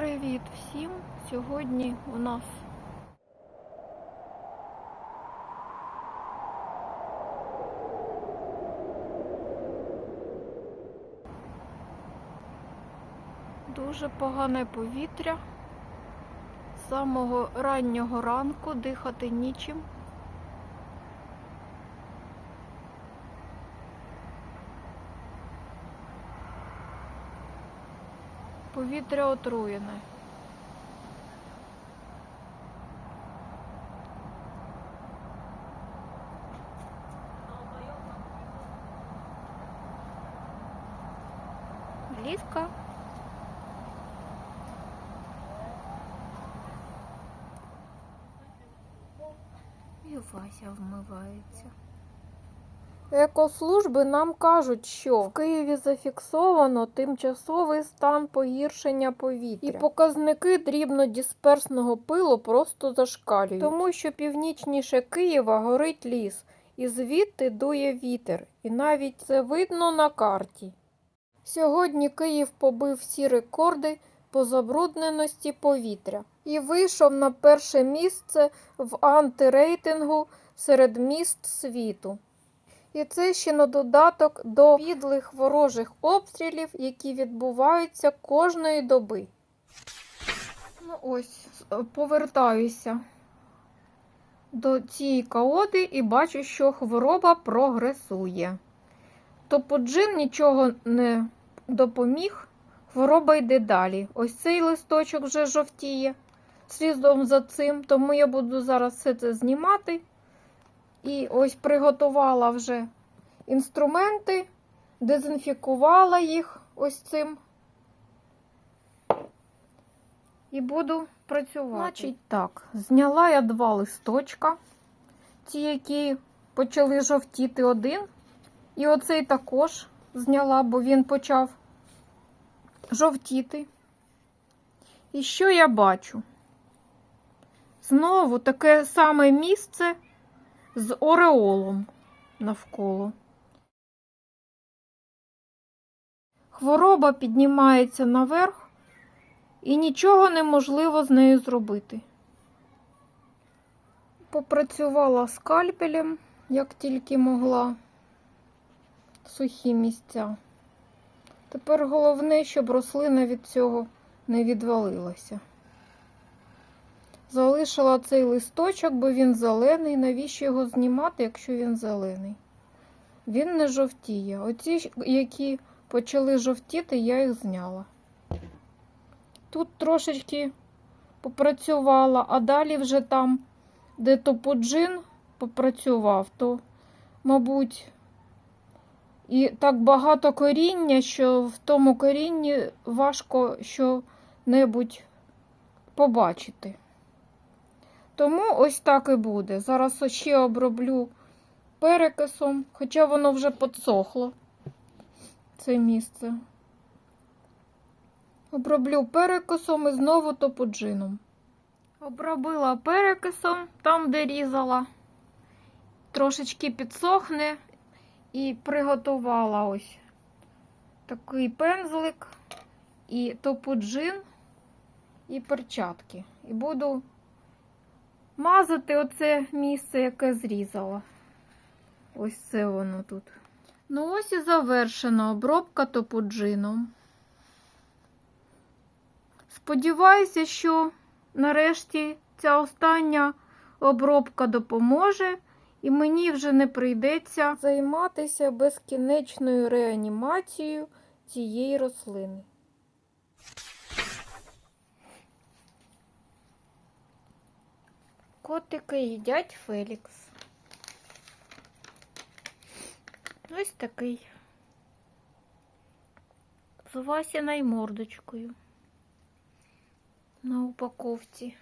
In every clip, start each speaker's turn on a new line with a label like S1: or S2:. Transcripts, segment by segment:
S1: Привіт всім! Сьогодні у нас дуже погане повітря. З самого раннього ранку дихати нічим. Повітря отруєне. Ліска. І Вася вмивається. Екослужби нам кажуть, що в Києві зафіксовано тимчасовий стан погіршення повітря. І показники дрібнодисперсного пилу просто зашкалюють. Тому що північніше Києва горить ліс, і звідти дує вітер. І навіть це видно на карті. Сьогодні Київ побив всі рекорди по забрудненості повітря і вийшов на перше місце в антирейтингу серед міст світу. І це ще на додаток до підлих ворожих обстрілів, які відбуваються кожної доби. Ну ось, повертаюся до цієї каоди і бачу, що хвороба прогресує. Топоджин нічого не допоміг, хвороба йде далі. Ось цей листочок вже жовтіє слідом за цим, тому я буду зараз все це знімати. І ось приготувала вже інструменти, дезінфікувала їх ось цим. І буду працювати. Значить так, зняла я два листочка, ті, які почали жовтіти один. І оцей також зняла, бо він почав жовтіти. І що я бачу? Знову таке саме місце з ореолом навколо. Хвороба піднімається наверх, і нічого неможливо з нею зробити. Попрацювала скальпелем, як тільки могла, сухі місця. Тепер головне, щоб рослина від цього не відвалилася. Залишила цей листочок, бо він зелений. Навіщо його знімати, якщо він зелений? Він не жовтіє. Оці, які почали жовтіти, я їх зняла. Тут трошечки попрацювала, а далі вже там, де топоджин попрацював, то, мабуть, і так багато коріння, що в тому корінні важко що-небудь побачити. Тому ось так і буде. Зараз ще оброблю перекисом, хоча воно вже подсохло, це місце. Оброблю перекисом і знову топоджином. Обробила перекисом там, де різала, трошечки підсохне і приготувала ось такий пензлик, і топоджин, і перчатки. І буду мазати оце місце, яке зрізала. Ось це воно тут. Ну, ось і завершена обробка топоджином. Сподіваюся, що нарешті ця остання обробка допоможе, і мені вже не прийдеться займатися безкінечною реанімацією цієї рослини. Котики їдять Фелікс. Ось такий. З Васіною мордочкою на упаковці.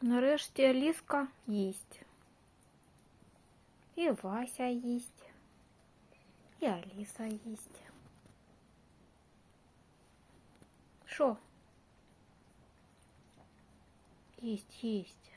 S1: Нарешті Аліска їсть. І Вася їсть. І Аліса їсть. Що? Їсть, їсть.